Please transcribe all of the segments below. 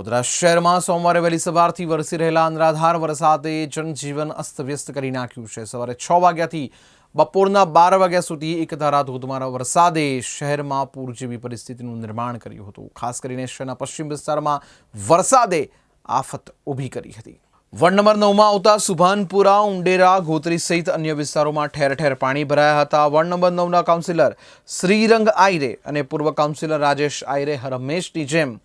વડોદરા શહેરમાં સોમવારે વહેલી સવારથી વરસી રહેલા અનરાધાર વરસાદે જનજીવન અસ્તવ્યસ્ત કરી નાખ્યું છે. સવારે છ વાગ્યાથી બપોરના બાર વાગ્યા સુધી એક ધારા ધોધમાર વરસાદે શહેરમાં પૂર જેવી પરિસ્થિતિનું નિર્માણ કર્યું હતું. ખાસ કરીને શહેરના પશ્ચિમ વિસ્તારમાં વરસાદે આફત ઊભી કરી હતી. વોર્ડ નંબર નવમાં આવતા સુભાનપુરા, ઉંડેરા, ગોત્રી સહિત અન્ય વિસ્તારોમાં ઠેર ઠેર પાણી ભરાયા હતા. વોર્ડ નંબર નવના કાઉન્સિલર શ્રીરંગ આયરે અને પૂર્વ કાઉન્સિલર રાજેશ આયરે હરમેશની જેમ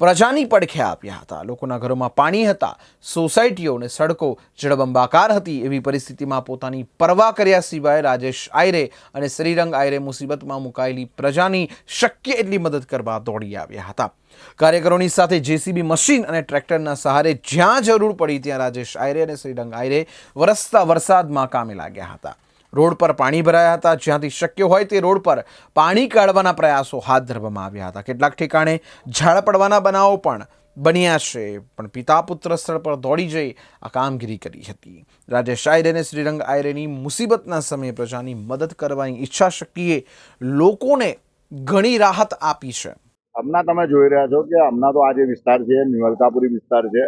પ્રજાની પડખે આપ્યા હતા. લોકોના ઘરોમાં પાણી હતા. સોસાયટીઓ અને સડકો, જળબંબાકાર હતી એવી પરિસ્થિતિમાં પોતાની પરવા કર્યા સિવાય રાજેશ આયરે અને શ્રીરંગ આયરે મુસીબતમાં મુકાયેલી પ્રજાની શક્ય એટલી મદદ કરવા દોડી આવ્યા હતા. કાર્યકરોની સાથે જેસીબી મશીન અને ટ્રેક્ટરના સહારે જ્યાં જરૂર પડી ત્યાં રાજેશ આયરે અને શ્રીરંગ આયરે વરસતા વરસાદમાં કામે લાગ્યા હતા. રોડ પર પાણી ભરાયા હતા. જ્યાંથી શક્ય હોય તે રોડ પર પાણી કાઢવાના પ્રયાસો હાથ ધરવામાં આવ્યા હતા. કેટલાક ઠેકાણે ઝાડ પડવાના બનાવો પણ બન્યા છે. પણ પિતા પુત્ર સ્થળ પર દોડી જઈ આ કામગીરી કરી હતી. રાજેશ આયરે શ્રીરંગ આયરેની મુસીબતના સમયે પ્રજાની મદદ કરવાની ઈચ્છા શક્તિએ લોકોને ઘણી રાહત આપી છે. હમણાં તમે જોઈ રહ્યા છો કે હમણાં તો આ જે વિસ્તાર છે નિવલકાપુરી વિસ્તાર છે,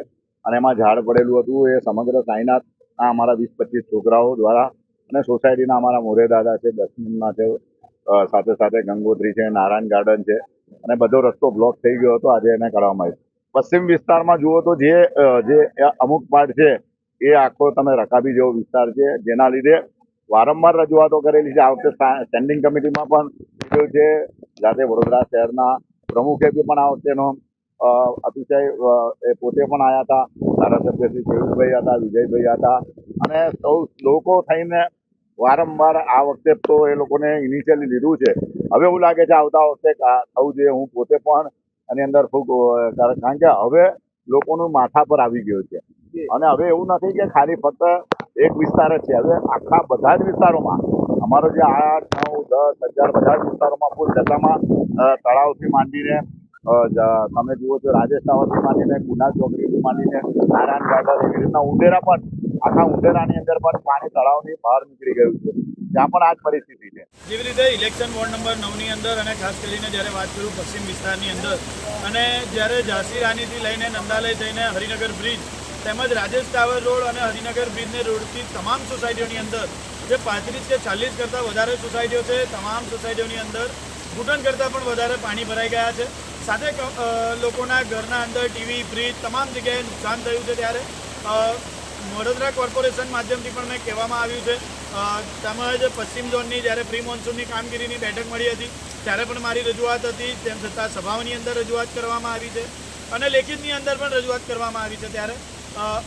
અને એમાં ઝાડ પડેલું હતું. એ સમગ્ર સાઈનાથના અમારા વીસ પચીસ છોકરાઓ દ્વારા અને સોસાયટીના અમારા મોરે દાદા છે દસમના છે સાથે સાથે ગંગોત્રી છે, નારાયણ ગાર્ડન છે, અને બધો રસ્તો બ્લોક થઈ ગયો હતો, આજે એને કરવામાં આવ્યો. પશ્ચિમ વિસ્તારમાં જુઓ તો જે જે અમુક પાર્ટ છે, એ આખો તમે રકાબી જેવો વિસ્તાર છે, જેના લીધે વારંવાર રજૂઆતો કરેલી છે. આ વખતે સ્ટેન્ડિંગ કમિટીમાં પણ કીધું છે, જાતે વડોદરા શહેરના પ્રમુખે બી પણ આ વખતેનો અતિશય એ પોતે પણ આવ્યા હતા. ધારાસભ્ય શ્રી કેયુરભાઈ હતા, વિજયભાઈ હતા, અને સૌ લોકો થઈને વારંવાર આ વખતે તો એ લોકોને ઇનિશિયલી લીધું છે. હવે એવું લાગે છે આવતા વખતે થવું જોઈએ, હું પોતે પણ આની અંદર ખૂબ કારણ કે હવે લોકોનું માથા પર આવી ગયું છે. અને હવે એવું નથી કે ખાલી ફક્ત એક વિસ્તાર જ છે. હવે આખા બધા જ વિસ્તારોમાં, અમારો જે આઠ, નવ, દસ હજાર બધા જ વિસ્તારોમાં ફૂલ જતામાં તળાવથી માંડીને તમે જુઓ છો ટાવરથી માંડીને ગુના ચોકડીથી માંડીને, નારાયણ ગાર્ડન એવી રીતના ઉંડેરા પણ આખા ઉંડેરાની અંદર પણ પાણી તળાવની બહાર નીકળી ગયું છે. ત્યાં પણ આ જ પરિસ્થિતિ છે. જેવી રીતે ઇલેક્શન વોર્ડ નંબર નવની અંદર અને ખાસ કરીને જ્યારે વાત કરું પશ્ચિમ વિસ્તારની અંદર, અને જ્યારે ઝાંસી રાણીથી લઈને નંદાલય થઈને હરિનગર બ્રિજ તેમજ રાજેશ ટાવર રોડ અને હરિનગર બ્રિજને રોડથી તમામ સોસાયટીઓની અંદર, જે પાંત્રીસ કે ચાલીસ કરતાં વધારે સોસાયટીઓ છે, તમામ સોસાયટીઓની અંદર ઘૂંટણ કરતાં પણ વધારે પાણી ભરાઈ ગયા છે. સાથે લોકોના ઘરના અંદર ટીવી, ફ્રીજ, તમામ જગ્યાએ નુકસાન થયું છે ત્યારે. વડોદરા કોર્પોરેશન માધ્યમથી પણ મેં કહેવામાં આવ્યું છે. તેમજ પશ્ચિમ ઝોનની જ્યારે પ્રી મોન્સૂનની કામગીરીની બેઠક મળી હતી, ત્યારે પણ મારી રજૂઆત હતી, તેમ છતાં સભાઓની અંદર રજૂઆત કરવામાં આવી છે અને લેખિતની અંદર પણ રજૂઆત કરવામાં આવી છે ત્યારે.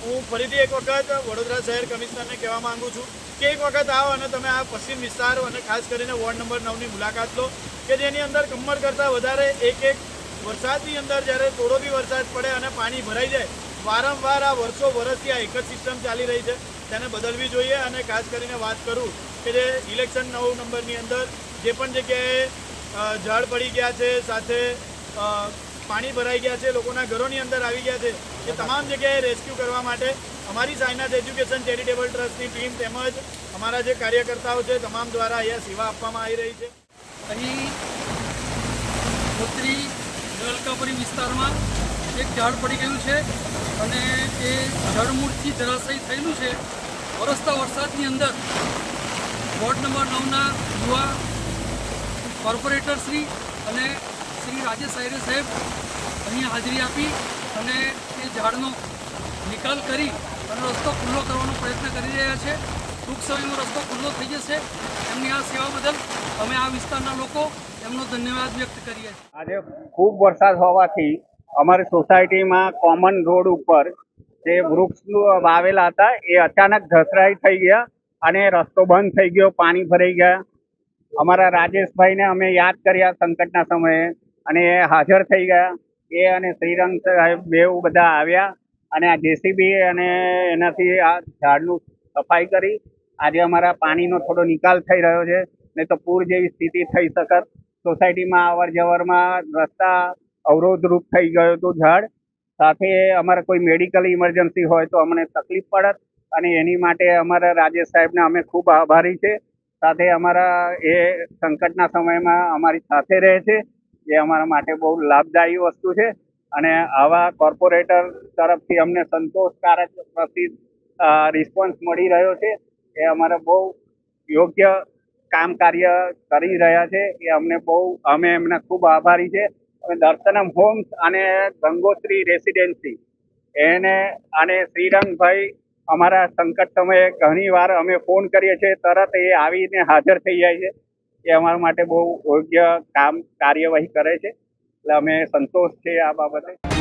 હું ફરીથી એક વખત વડોદરા શહેર કમિશનરને કહેવા માગું છું કે એક વખત આવો અને તમે આ પશ્ચિમ વિસ્તાર અને ખાસ કરીને વોર્ડ નંબર નવની મુલાકાત લો, કે જેની અંદર કમર કરતાં વધારે એક એક વરસાદની અંદર જ્યારે થોડો બી વરસાદ પડે અને પાણી ભરાઈ જાય વારંવાર આ વર્ષો વર્ષથી આ એક જ સિસ્ટમ ચાલી રહી છે. તેને બદલવી જોઈએ અને ખાસ કરીને વાત કરું કે જે ઇલેક્શન નવ નંબરની અંદર જે પણ જગ્યાએ ઝાડ પડી ગયા છે, સાથે પાણી ભરાઈ ગયા છે, લોકોના ઘરોની અંદર આવી ગયા છે, એ તમામ જગ્યાએ રેસ્ક્યુ કરવા માટે અમારી સાયનાથ એજ્યુકેશન ચેરિટેબલ ટ્રસ્ટની ટીમ તેમજ અમારા જે કાર્યકર્તાઓ છે, તમામ દ્વારા અહીંયા સેવા આપવામાં આવી રહી છે. અહીં ઉત્તરી નલકાપુરી વિસ્તારમાં એક ઝાડ પડી ગયું છે અને એ જળમૂળથી જળાશય થયેલું છે. વરસતા વરસાદની અંદર વોર્ડ નંબર નવના યુવા કોર્પોરેટર શ્રી અને શ્રી રાજેશ આયરે સાહેબ અહીં હાજરી આપી અને એ ઝાડનો નિકાલ કરી અને રસ્તો ખુલ્લો કરવાનો પ્રયત્ન કરી રહ્યા છે. ટૂંક સમયમાં રસ્તો ખુલ્લો થઈ જશે. એમની આ સેવા બદલ અમે આ વિસ્તારના લોકો એમનો ધન્યવાદ વ્યક્ત કરીએ આજે ખૂબ વરસાદ હોવાથી અમારી સોસાયટીમાં કોમન રોડ ઉપર જે વૃક્ષ વાવેલા હતા, એ અચાનક ધસરાઈ થઈ ગયા અને રસ્તો બંધ થઈ ગયો, પાણી ભરાઈ ગયા. અમારા રાજેશભાઈને અમે યાદ કર્યા સંકટના સમયે અને એ હાજર થઈ ગયા. એ અને શ્રીરંગ સાહેબ બેઉ બધા આવ્યા અને આ જેસીબી અને એનાથી આ ઝાડનું સફાઈ કરી. આજે અમારા પાણીનો થોડો નિકાલ થઈ રહ્યો છે. નહીં તો પૂર જેવી સ્થિતિ થઈ શકત. સોસાયટીમાં અવર જવરમાં રસ્તા અવરોધરૂપ થઈ ગયું હતું ઝાડ. સાથે અમારે કોઈ મેડિકલ ઇમરજન્સી હોય તો અમને તકલીફ પડત અને એની માટે અમારા રાજેશ સાહેબને અમે ખૂબ આભારી છે. સાથે અમારા એ સંકટના સમયમાં અમારી સાથે રહે છે એ અમારા માટે બહુ લાભદાયી વસ્તુ છે. અને આવા કોર્પોરેટર તરફથી અમને સંતોષકારક પ્રતિ રિસ્પોન્સ મળી રહ્યો છે. એ અમારે બહુ યોગ્ય કામ કાર્ય કરી રહ્યા છે. એ અમને બહુ, અમે એમના ખૂબ આભારી છે. દર્શનમ હોમ્સ અને ગંગોત્રી રેસિડેન્સી. એને અને શ્રીરંગભાઈ અમારા સંકટ સમયે ઘણી વાર અમે ફોન કરીએ છીએ, તરત એ આવીને હાજર થઈ જાય છે. એ અમારા માટે બહુ યોગ્ય કામ કાર્યવાહી કરે છે. એટલે અમે સંતોષ છે આ બાબતે.